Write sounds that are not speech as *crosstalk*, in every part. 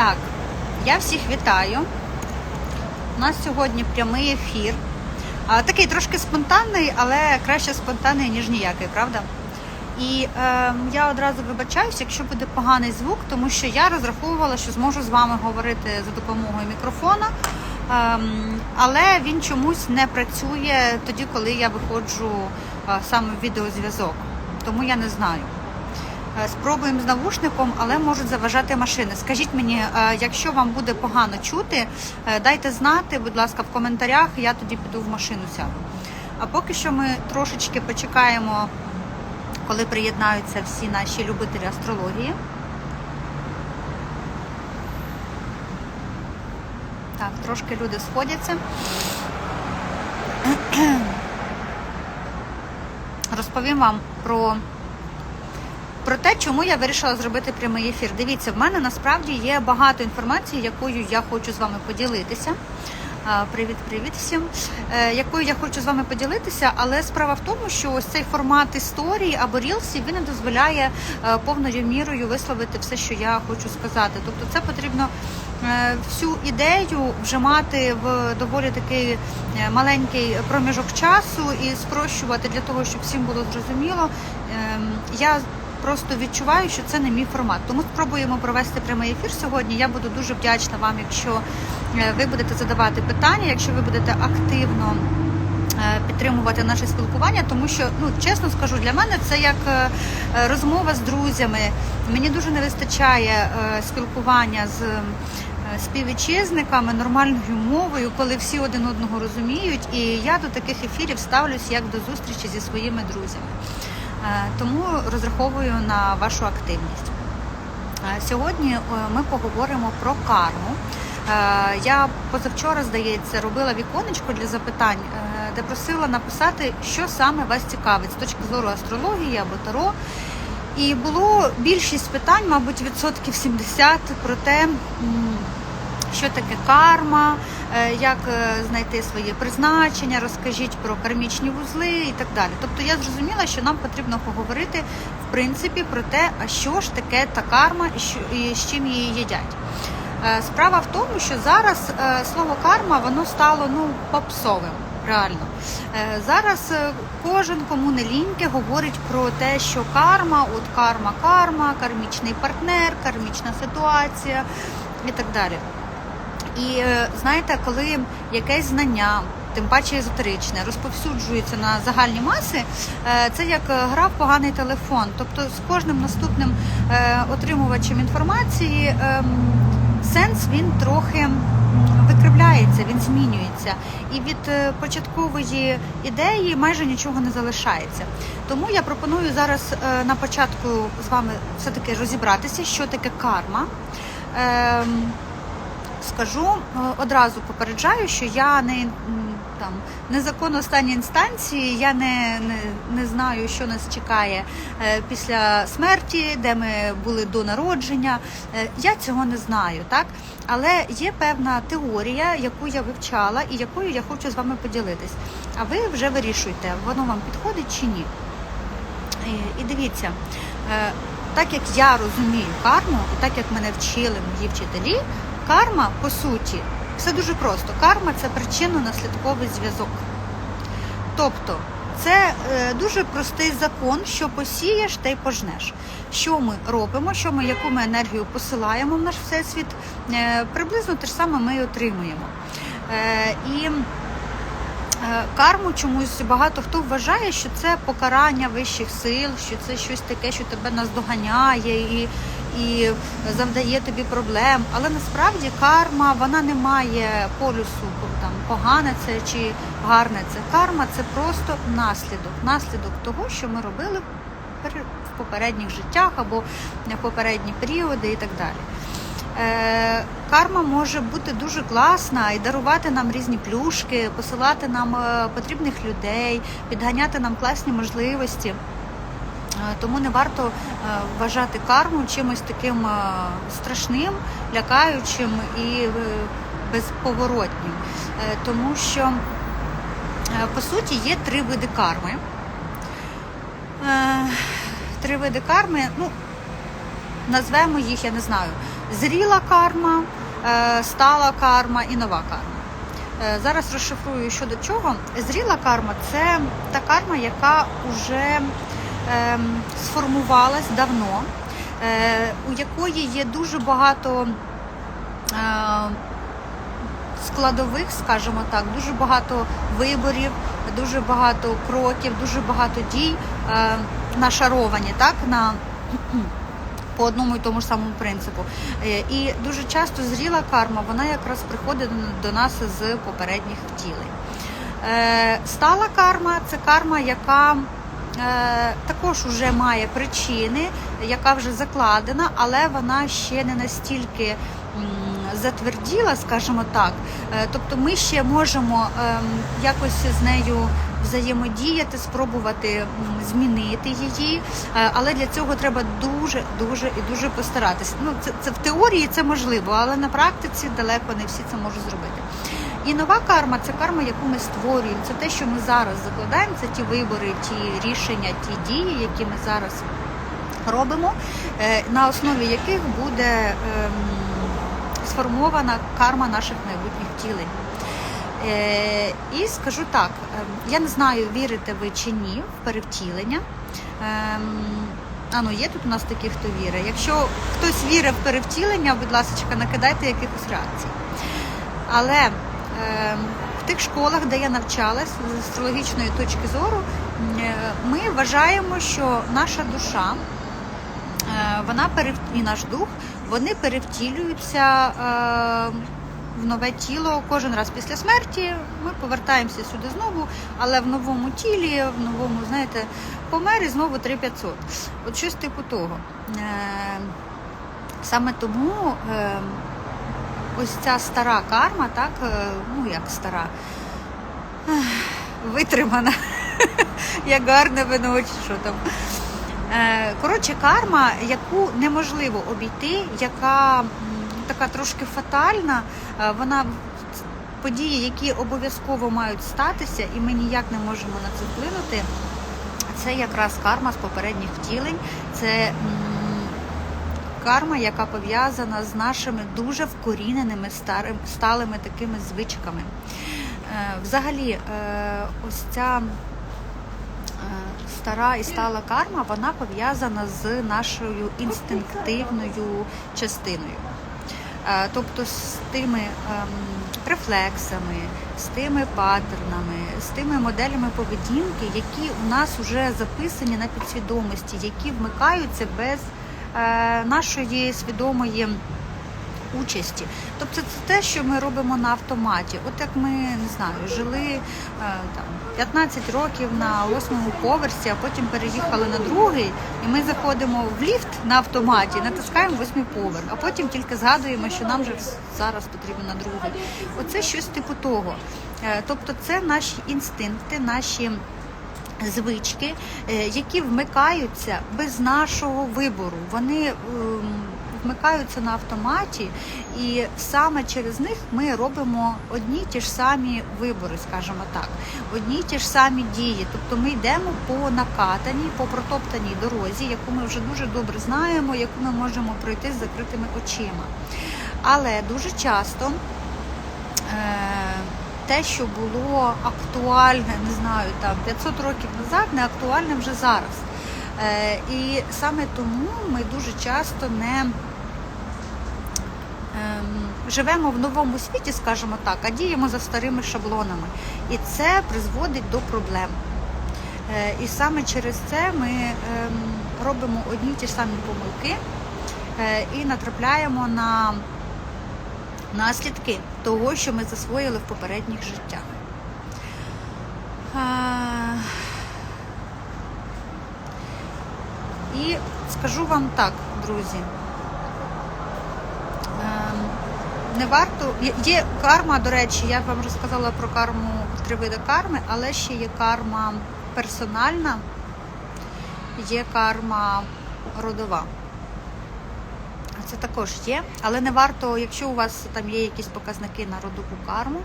Так, я всіх вітаю. У нас сьогодні прямий ефір. А, такий трошки спонтанний, але краще спонтанний, ніж ніякий, правда? І е, я одразу вибачаюсь, якщо буде поганий звук, тому що я розраховувала, що зможу з вами говорити за допомогою мікрофона. Ем, але він чомусь не працює тоді, коли я виходжу е, саме в відеозв'язок. Тому я не знаю. Е, Спробуємо з навушником, але можуть заважати машини. Скажіть мені, е, якщо вам буде погано чути, е, дайте знати, будь ласка, в коментарях, я тоді піду в машину сяду. А поки що ми трошечки почекаємо, коли приєднаються всі наші любителі астрології. Так, трошки люди сходяться. Розповім вам про про те, чому я вирішила зробити прямий ефір. Дивіться, в мене насправді є багато інформації, якою я хочу з вами поділитися. Привіт, привіт всім, Е, якою я хочу з вами поділитися, але справа в тому, що ось цей формат історії або рілсів він не дозволяє е, повною мірою висловити все, що я хочу сказати. Тобто, це потрібно е, всю ідею вже мати в доволі такий маленький проміжок часу і спрощувати для того, щоб всім було зрозуміло. Ем, Я просто відчуваю, що це не мій формат. Тому спробуємо провести прямий ефір сьогодні. Я буду дуже вдячна вам, якщо е, ви будете задавати питання, якщо ви будете активно. е, Підтримувати наше спілкування, тому що ну чесно скажу, для мене це як е, розмова з друзями. Мені дуже не вистачає спілкування з співвітчизниками нормальною мовою, коли всі один одного розуміють. І я до таких ефірів ставлюсь як до зустрічі зі своїми друзями. Е, Тому розраховую на вашу активність. Е, Сьогодні е, ми поговоримо про карму. Я позавчора, здається, робила віконечко для запитань, де просила написати, що саме вас цікавить з точки зору астрології або таро. І було більшість питань, мабуть, відсотків 70 про те, що таке карма, е, як е, знайти своє призначення, розкажіть про кармічні вузли і так далі. Тобто я зрозуміла, що нам потрібно поговорити в принципі про те, а що ж таке та карма і з чим її їдять. Е, Справа в тому, що зараз слово карма воно стало ну попсовим. Реально зараз кожен кому не ліньки говорить про те, що карма, от карма, карма, кармічний партнер, кармічна ситуація і так далі. І е, знаєте, коли якесь знання, тим паче езотеричне, розповсюджується на загальні маси, е, це як е, гра в поганий телефон. Тобто з кожним наступним отримувачем інформації ем, сенс він трохи викривляється, він змінюється. І від початкової ідеї майже нічого не залишається. Тому я пропоную зараз на початку з вами все-таки розібратися, що таке карма. Скажу е, одразу попереджаю, що я не там не закон останньої інстанції, я не, не, не знаю, що нас чекає е, після смерті, де ми були до народження. Е, Я цього не знаю, так але є певна теорія, яку я вивчала і якою я хочу з вами поділитись. А ви вже вирішуйте, воно вам підходить чи ні. І, дивіться, так як я розумію карму, і так як мене вчили мої вчителі, карма по суті все дуже просто. Карма це причинно-наслідковий зв'язок. Тобто, це е, дуже простий закон, що посієш, те й пожнеш. Що ми робимо, що ми, яку ми енергію посилаємо в наш всесвіт, е, приблизно те ж саме ми отримуємо. Е, і е, карму чомусь багато хто вважає, що це покарання вищих сил, що це щось таке, що тебе наздоганяє і, і завдає тобі проблем. Але насправді карма вона не має полюсу там погане це чи гарне це. Карма це просто наслідок, наслідок того, що ми робили в попередніх життях або в попередні періоди і так далі. Е, Карма може бути дуже класна і дарувати нам різні плюшки, посилати нам е, потрібних людей, підганяти нам класні можливості. Е, Тому не варто е, вважати карму чимось таким е, страшним, лякаючим і безповоротнім. Тому що, по суті, є три види карми. Три види карми, ну, назвемо їх, я не знаю. зріла карма, стала карма і нова карма. Зараз розшифрую щодо чого. Зріла карма це та карма, яка вже сформувалась давно, е, у якої є дуже багато е, складових, скажімо так, дуже багато виборів, дуже багато кроків, дуже багато дій е, нашаровані так, на *clears throat* по одному і тому ж самому принципу. І дуже часто зріла карма, вона якраз приходить до нас з попередніх втілень. Стала карма це карма, яка також вже має причини, яка вже закладена, але вона ще не настільки затверділа, скажімо так. Е, Тобто ми ще можемо ем, якось з нею взаємодіяти, спробувати змінити її, Е, але для цього треба дуже, дуже і дуже постаратися. Ну, це, це в теорії це можливо, але на практиці далеко не всі це можуть зробити. І нова карма це карма, яку ми створюємо. Це те, що ми зараз закладаємо, це ті вибори, ті рішення, ті дії, які ми зараз робимо, е, на основі яких буде ем, сформована карма наших майбутніх втілень. Е, І скажу так, ем, я не знаю, вірите ви чи ні в перевтілення. Ем, А ну є тут у нас такі, хто вірить. Якщо хтось вірить в перевтілення, будь ласка, накидайте якихось реакцій. Але в тих школах, де я навчалась з астрологічної точки зору, е, ми вважаємо, що наша душа, е, вона і наш дух, вони перевтілюються е, в нове тіло кожен раз після смерті. Ми повертаємося сюди знову, але в новому тілі, в новому, знаєте, помер і знову 3500. От щось типу того. Е, Саме тому е, ось ця стара карма, так, е, ну як стара, витримана, *laughs* як гарне вино, що там. Е, Коротше, карма, яку неможливо обійти, яка така трошки фатальна, е, вона події, які обов'язково мають статися, і ми ніяк не можемо на це вплинути. Це якраз карма з попередніх втілень. Це карма, яка пов'язана з нашими дуже вкоріненими сталими такими звичками. Е, Взагалі, е, ось ця е, стара і стала карма, вона пов'язана з нашою інстинктивною частиною. Тобто з тими ем, рефлексами, з тими паттернами, з тими моделями поведінки, які у нас вже записані на підсвідомості, які вмикаються без нашої свідомої участі. Тобто це те, що ми робимо на автоматі. От як ми не знаю, жили е, там 15 років на восьмому поверсі, а потім переїхали на другий, і ми заходимо в ліфт на автоматі, натискаємо восьмий поверх, а потім тільки згадуємо, що нам вже зараз потрібно на другий. Оце щось типу того. Е, Тобто, це наші інстинкти, наші звички, е, які вмикаються без нашого вибору. Вони ем, вмикаються на автоматі, і саме через них ми робимо одні ті ж самі вибори, скажімо так, одні ті ж самі дії. Тобто ми йдемо по накатаній, по протоптаній дорозі, яку ми вже дуже добре знаємо, яку ми можемо пройти з закритими очима. Але дуже часто те, що було актуальне, не знаю, там 500 років назад, не актуальне вже зараз. Е, І саме тому ми дуже часто не ем, живемо в новому світі, скажімо так, а діємо за старими шаблонами. І це призводить до проблем. Е, І саме через це ми ем, робимо одні ті ж самі помилки е, і натрапляємо на наслідки того, що ми засвоїли в попередніх життях. І скажу вам так, друзі. Не варто. Є карма, до речі, я вам розказала про карму три види карми, але ще є карма персональна, є карма родова. Це також є, але не варто, якщо у вас там є якісь показники на родову карму,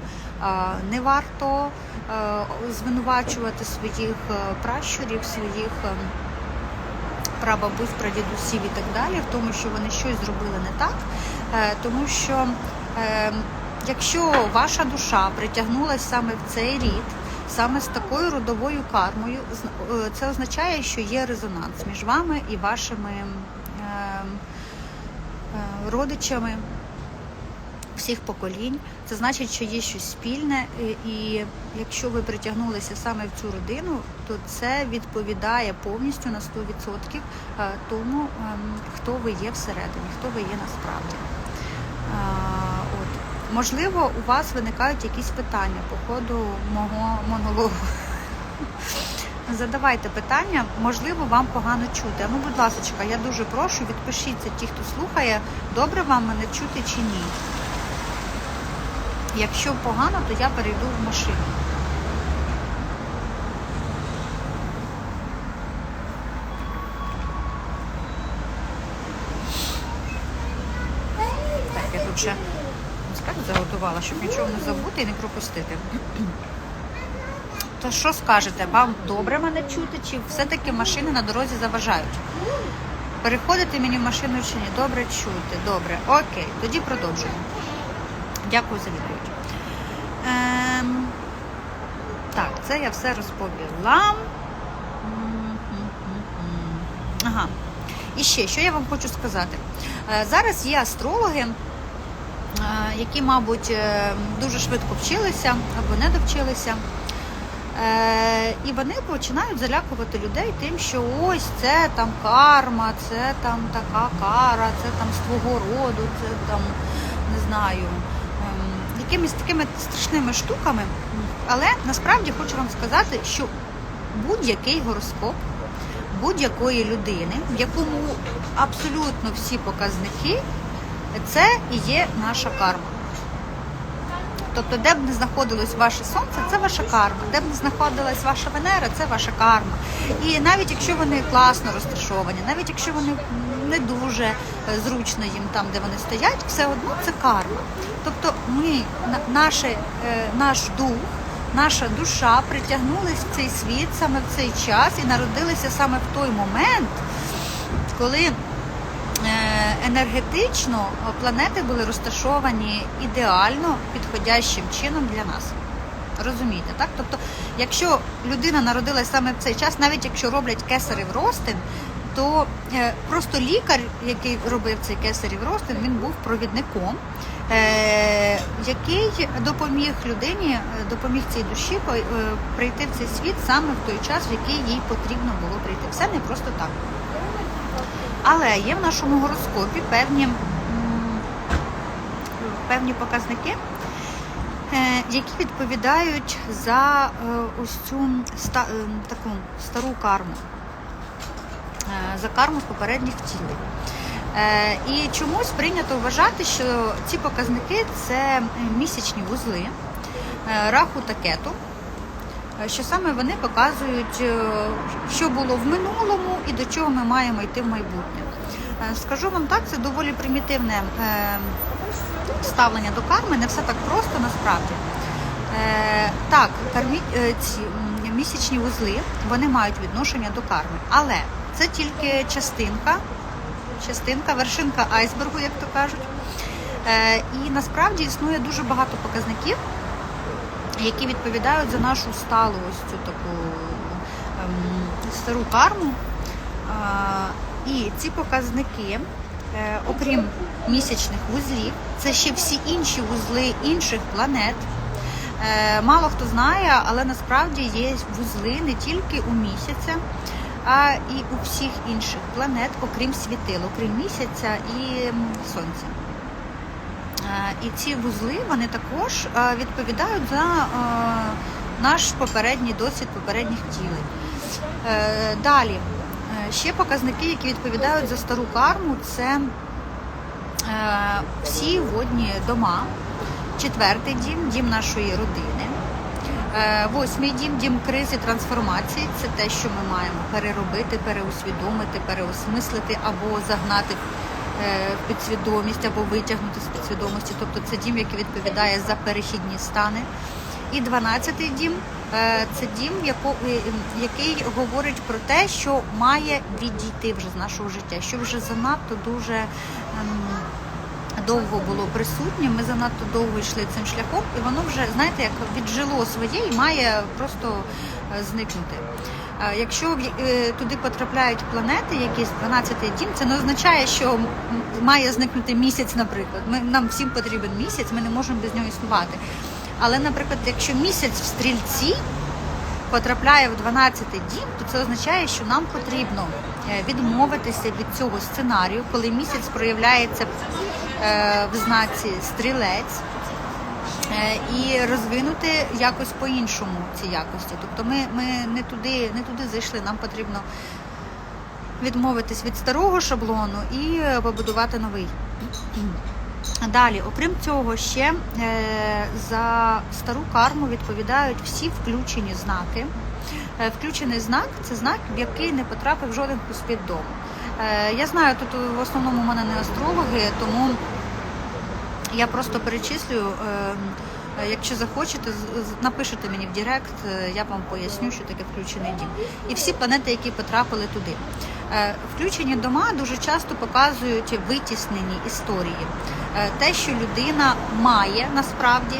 не варто е, звинувачувати своїх е, пращурів, своїх ем, прабабусь, прадідусів і так далі, в тому, що вони щось зробили не так. Е, тому що е, якщо ваша душа притягнулася саме в цей рід, саме з такою родовою кармою, це означає, що є резонанс між вами і вашими е, родичами всіх поколінь. Це значить, що є щось спільне, і- і якщо ви притягнулися саме в цю родину, то це відповідає повністю на 100% е, тому, ем, хто ви є всередині, хто ви є насправді. Е, От. Можливо, у вас виникають якісь питання по ходу мого монологу. Задавайте питання, можливо, вам погано чути. Ну, будь ласка, я дуже прошу, відпишіться ті, хто слухає, добре вам мене чути чи ні. Якщо погано, то я перейду в машину. Так, я тут ще заготувала, щоб нічого не забути і не пропустити. То що скажете? Вам добре мене чути, чи все-таки машини на дорозі заважають? Переходити мені в машину чи ні? Добре чути. Добре. Окей, тоді продовжуємо. Дякую за відповідь. Ем, так, це я все розповіла. Ага. І ще, що я вам хочу сказати. Е, Зараз є астрологи, е, які, мабуть, е, дуже швидко вчилися або не довчилися. Е, І вони починають залякувати людей тим, що ось це там карма, це там така кара, це там з твого роду, це там не знаю, ем, якимись такими страшними штуками. Але насправді хочу вам сказати, що будь-який гороскоп будь-якої людини, в якому абсолютно всі показники, це і є наша карма. Тобто, де б не знаходилось ваше сонце, це ваша карма. Де б не знаходилась ваша Венера, це ваша карма. І навіть якщо вони класно розташовані, навіть якщо вони не дуже е, зручно їм там, де вони стоять, все одно це карма. Тобто ми, на- наше, е, наш дух, наша душа притягнулись в цей світ саме в цей час і народилися саме в той момент, коли енергетично планети були розташовані ідеально підходящим чином для нас. Розумієте, так? Тобто, якщо людина народилась саме в цей час, навіть якщо роблять кесарів ростин, то е, просто лікар, який робив цей кесарів ростин, він був провідником, е, який допоміг людині, е, допоміг цій душі прийти в цей світ саме в той час, в який їй потрібно було прийти. Все не просто так. Але є в нашому гороскопі певні, певні показники, е, які відповідають за е, ось цю е, таку стару карму, за карму попередніх втілень. Е, І чомусь прийнято вважати, що ці показники це місячні вузли раху та кету, що саме вони показують, е, що було в минулому і до чого ми маємо йти в майбутнє. Е, Скажу вам так, це доволі примітивне е, ставлення до карми, не все так просто насправді. Е, Так, кармі, е, ці місячні вузли вони мають відношення до карми, але це тільки частинка, частинка, вершинка айсбергу, як то кажуть. Е, І насправді існує дуже багато показників, які відповідають за нашу сталу ось цю таку ем, стару карму. А, І ці показники, е, окрім місячних вузлів, це ще всі інші вузли інших планет. Е, Мало хто знає, але насправді є вузли не тільки у місяця, а і у всіх інших планет, окрім світил, окрім місяця і сонця. Е, І ці вузли вони також е, відповідають за е, наш попередній досвід попередніх втілень. Е, Далі ще показники, які відповідають за стару карму, це всі водні дома, четвертий дім, дім нашої родини. Восьмий дім, дім кризи, трансформації це те, що ми маємо переробити, переусвідомити, переосмислити або загнати в підсвідомість, або витягнути з підсвідомості. Тобто це дім, який відповідає за перехідні стани. І дванадцятий дім е, це дім, е, який говорить про те, що має відійти вже з нашого життя, що вже занадто дуже ем, довго було присутнє, ми занадто довго йшли цим шляхом, і воно вже, знаєте, як віджило своє і має просто е, зникнути. Якщо е, туди потрапляють планети, якісь 12-й дім, це не означає, що має зникнути місяць, наприклад. Ми, нам всім потрібен місяць, ми не можемо без нього існувати. Але, наприклад, якщо місяць в стрільці потрапляє в 12-й дім, то це означає, що нам потрібно е, відмовитися від цього сценарію, коли місяць проявляється е, в знаці стрілець. Е, І розвинути якось по-іншому ці якості. Тобто ми, ми не туди, не туди зайшли. Нам потрібно відмовитись від старого шаблону і побудувати новий. Далі, окрім цього, ще е, за стару карму відповідають всі включені знаки. Е, включений знак це знак, в який не потрапив жоден хоспід дому. Я знаю, тут в основному в мене не астрологи, тому я просто перечислюю. е, е, Якщо захочете, напишете мені в Директ, е, я вам поясню, що таке включений дім. І всі планети, які потрапили туди. Е, Включені дома дуже часто показують витіснені історії. Те, що людина має насправді,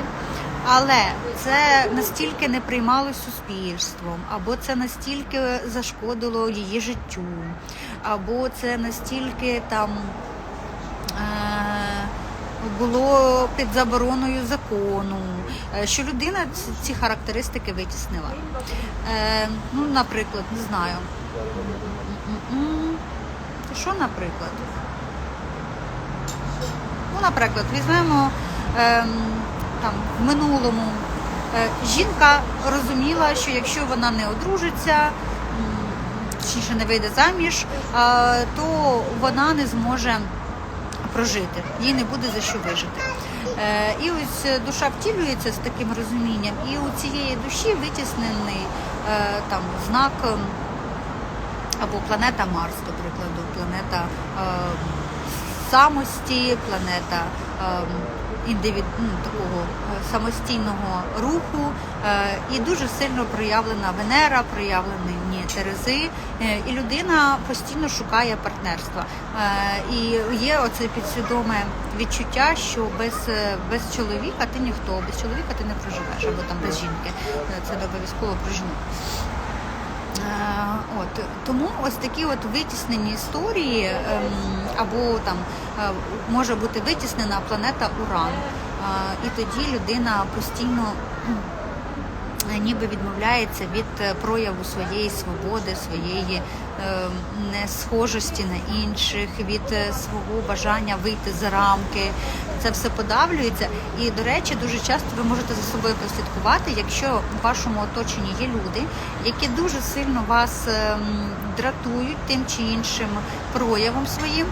але це настільки не приймалось суспільством, або це настільки зашкодило її життю, або це настільки там. Було під забороною закону, е, що людина ці- характеристики витіснила. Е, ну, наприклад, не знаю. Що, наприклад? Ну, наприклад, візьмемо ем, там в минулому. е, Жінка розуміла, що якщо вона не одружиться, точніше не вийде заміж, то вона не зможе прожити, їй не буде за що вижити. Е, І ось е, душа втілюється з таким розумінням, і у цієї душі витіснений е, там знак ем, або планета Марс, до прикладу, планета е, самості, планета е, індивід, ну, такого самостійного руху, і дуже сильно проявлена Венера, проявлені Терези, е, і людина постійно шукає партнерства. Е, І є оце підсвідоме відчуття, що без, е, без чоловіка ти ніхто, без чоловіка ти не проживеш, або там без жінки. Це обов'язково про жінок. Е, От тому ось такі от витіснені історії, ем, або там може бути витіснена планета Уран, і тоді людина постійно м, ніби відмовляється від е, прояву своєї свободи, своєї е, несхожості на інших, від е, свого бажання вийти за рамки. Це все подавлюється. І, до речі, дуже часто ви можете за собою прослідкувати, якщо в вашому оточенні є люди, які дуже сильно вас ем, дратують тим чи іншим проявом своїм,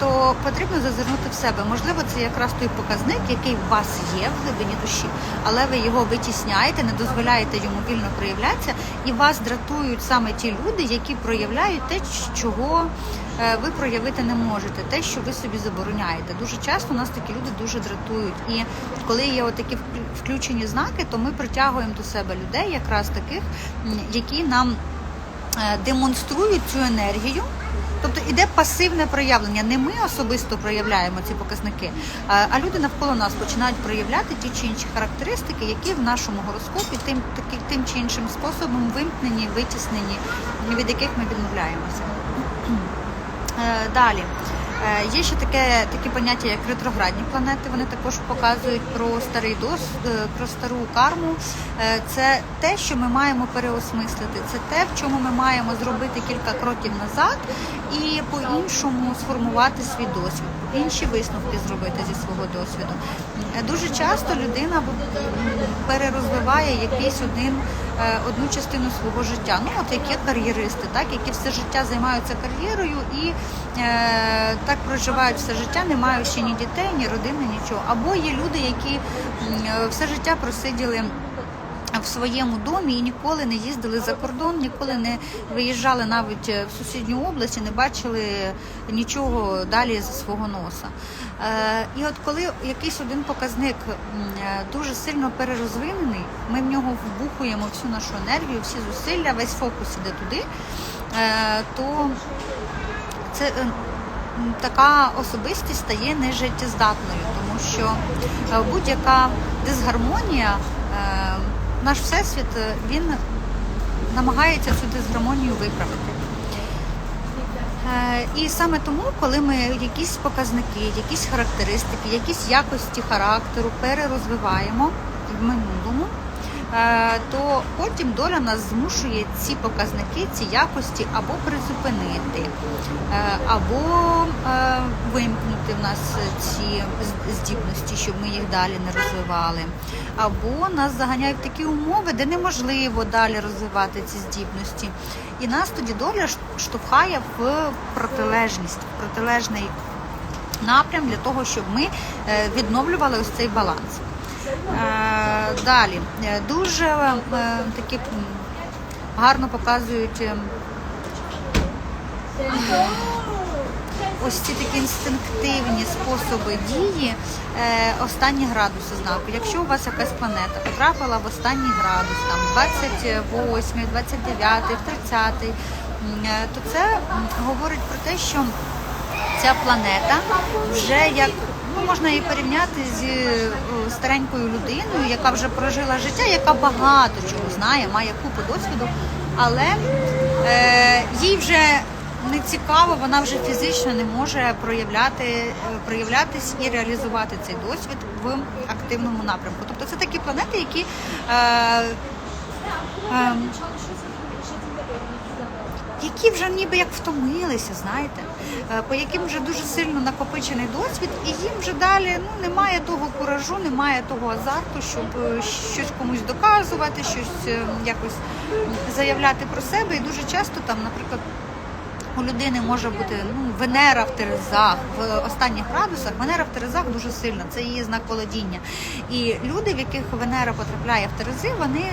то потрібно зазирнути в себе. Можливо, це якраз той показник, який у вас є в глибині душі, але ви його витісняєте, не дозволяєте йому вільно проявлятися, і вас дратують саме ті люди, які проявляють те, чого е, ви проявити не можете, те, що ви собі забороняєте. Дуже часто нас такі люди дуже дратують. І коли є отакі вклю- включені знаки, то ми притягуємо до себе людей, якраз таких, які нам е, демонструють цю енергію. Тобто іде пасивне проявлення. Не ми особисто проявляємо ці показники, а- люди навколо нас починають проявляти ті чи інші характеристики, які в нашому гороскопі тим, таки- тим чи іншим способом вимкнені, витіснені, від яких ми відмовляємося. Е, Далі. Е, Є ще таке, такі поняття, як ретроградні планети. Вони також показують про старий дос, е, про стару карму. Це те, що ми маємо переосмислити. Це те, в чому ми маємо зробити кілька кроків назад і по-іншому сформувати свій досвід, інші висновки зробити зі свого досвіду. Дуже часто людина перерозвиває якийсь один е, одну частину свого життя. Ну, от як є кар'єристи, так, які все життя займаються кар'єрою і е, так проживають все життя, не маючи ні дітей, ні родини, нічого. Або є люди, які е, все життя просиділи. В своєму домі і ніколи не їздили за кордон, ніколи не виїжджали навіть е, в сусідню область і не бачили нічого далі за свого носа. Е, і от коли якийсь один показник е, дуже сильно перерозвинений, ми в нього вбухуємо всю нашу енергію, всі зусилля, весь фокус іде туди, то це така особистість стає нежиттєздатною, тому що будь-яка дисгармонія, наш всесвіт е, він намагається цю дисгармонію виправити. Е, І саме тому, коли ми якісь показники, якісь характеристики, якісь якості характеру перерозвиваємо в минулому, то потім доля нас змушує ці показники, ці якості або призупинити, е, або е, вимкнути в нас ці здібності, щоб ми їх далі не розвивали, або нас заганяють в такі умови, де неможливо далі розвивати ці здібності. І нас тоді доля штовхає в протилежність, в протилежний напрям для того, щоб ми е, відновлювали ось цей баланс. Е, Далі Е, дуже е, такі гарно показують е, ось ці такі інстинктивні способи дії останні градуси знаку. Якщо у вас якась планета потрапила в останній градус, там 28, 29, 30, е, то це говорить про те, що ця планета вже як ну, можна її порівняти з старенькою людиною, яка вже прожила життя, яка багато чого знає, має купу досвіду, але е, їй вже не цікаво, вона вже фізично не може проявляти, е, проявлятись і реалізувати цей досвід в активному напрямку. Тобто це такі планети, які е, е, які вже ніби як втомилися, знаєте, е, по яким вже дуже сильно накопичений досвід, і їм вже далі ну немає того куражу, немає того азарту, щоб е, щось комусь доказувати, щось е, якось заявляти про себе. І дуже часто там, наприклад. У людини може бути ну, Венера в Терезах в останніх градусах. Венера в Терезах дуже сильна, це її знак володіння. І люди, в яких Венера потрапляє в Терези, вони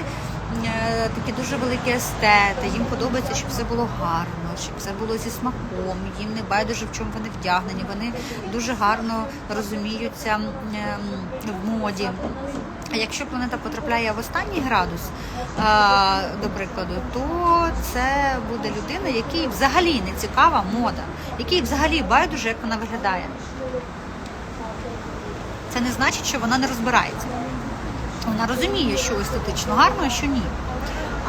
такі дуже великі естети. Їм подобається, щоб все було гарно, щоб все було зі смаком. Їм не байдуже в чому вони вдягнені. Вони дуже гарно розуміються в моді. А якщо планета потрапляє в останній градус, до прикладу, то це буде людина, якій взагалі не цікава мода, якій взагалі байдуже, як вона виглядає. Це не значить, що вона не розбирається. Вона розуміє, що естетично гарно, а що ні.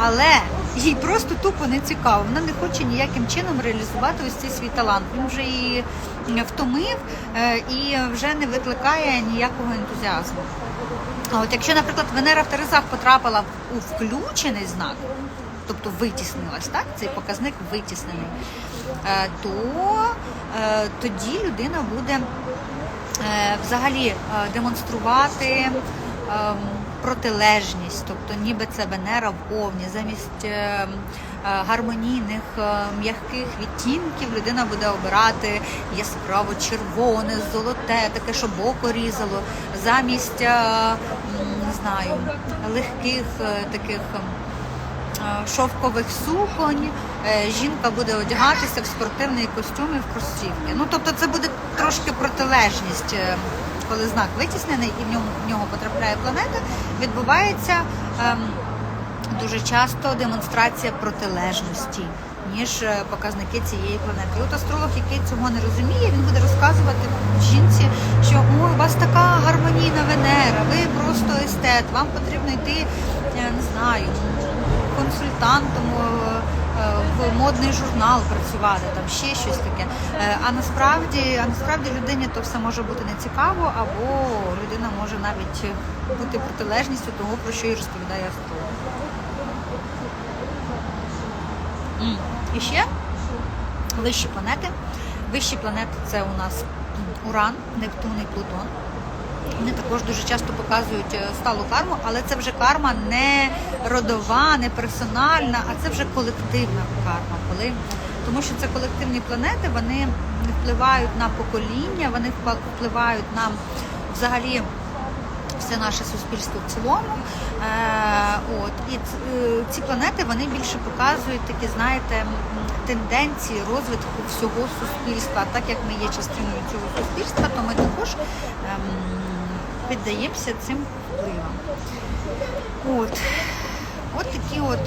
Але їй просто тупо не цікаво. Вона не хоче ніяким чином реалізувати ось цей свій талант. Він вже її втомив е, і вже не викликає ніякого ентузіазму. А от якщо, наприклад, Венера в Терезах потрапила у включений знак, тобто витіснилась, так, цей показник витіснений, е, то е, тоді людина буде взагалі демонструвати ем, протилежність, тобто ніби це Венера в Овні, замість е, е, гармонійних е, м'яких відтінків людина буде обирати яскраво червоне, золоте, таке, що боко різало, замість е, не знаю, легких е, таких. е, шовкових суконь, е, жінка буде одягатися в спортивний костюм і в кросівки. Ну тобто це буде трошки протилежність, коли знак витіснений і в ньому в нього потрапляє планета, відбувається ем, дуже часто демонстрація протилежності. Ніж е, показники цієї планети. І от астролог, який цього не розуміє, він буде розказувати жінці, що ой, у вас така гармонійна Венера, ви просто естет, вам потрібно йти, я не знаю, консультантом е, в модний журнал працювати, там ще щось таке. Е, А насправді, а насправді людині то все може бути нецікаво, або людина може навіть бути протилежністю того, про що і розповідає. М. І ще вищі планети. Вищі планети це у нас Уран, Нептун і Плутон. Вони також дуже часто показують е, сталу карму, але це вже карма не родова, не персональна, а це вже колективна карма. Коли... Тому що це колективні планети, вони впливають на покоління, вони впливають на взагалі все наше суспільство в цілому. Е, от і е, ці планети вони більше показують такі, знаєте, тенденції розвитку всього суспільства. Так як ми є частиною цього суспільства, то ми також ем, піддаємося цим впливам. От, от такі от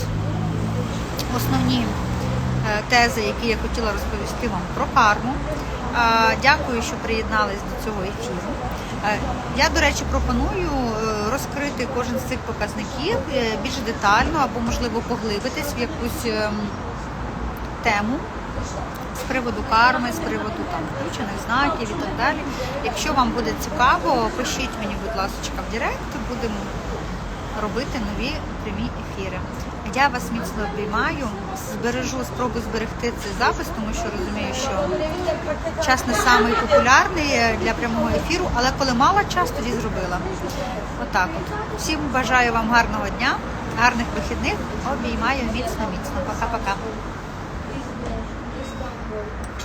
основні е, тези, які я хотіла розповісти вам про карму. Дякую, що приєднались до цього ефіру. Е, Я, до речі, пропоную е, розкрити кожен з цих показників більш детально або, можливо, поглибитись в якусь ем, тему з приводу карми, з приводу там включених знаків і так далі. Якщо вам буде цікаво, пишіть мені, будь ласка, в Директ, будемо робити нові прямі ефіри. Я вас міцно обіймаю, збережу, спробую зберегти цей запис, тому що розумію, що час не самий популярний для прямого ефіру, але коли мала час, тоді зробила. Отак от. Всім бажаю вам гарного дня, гарних вихідних. Обіймаю міцно, міцно. Пока-пока.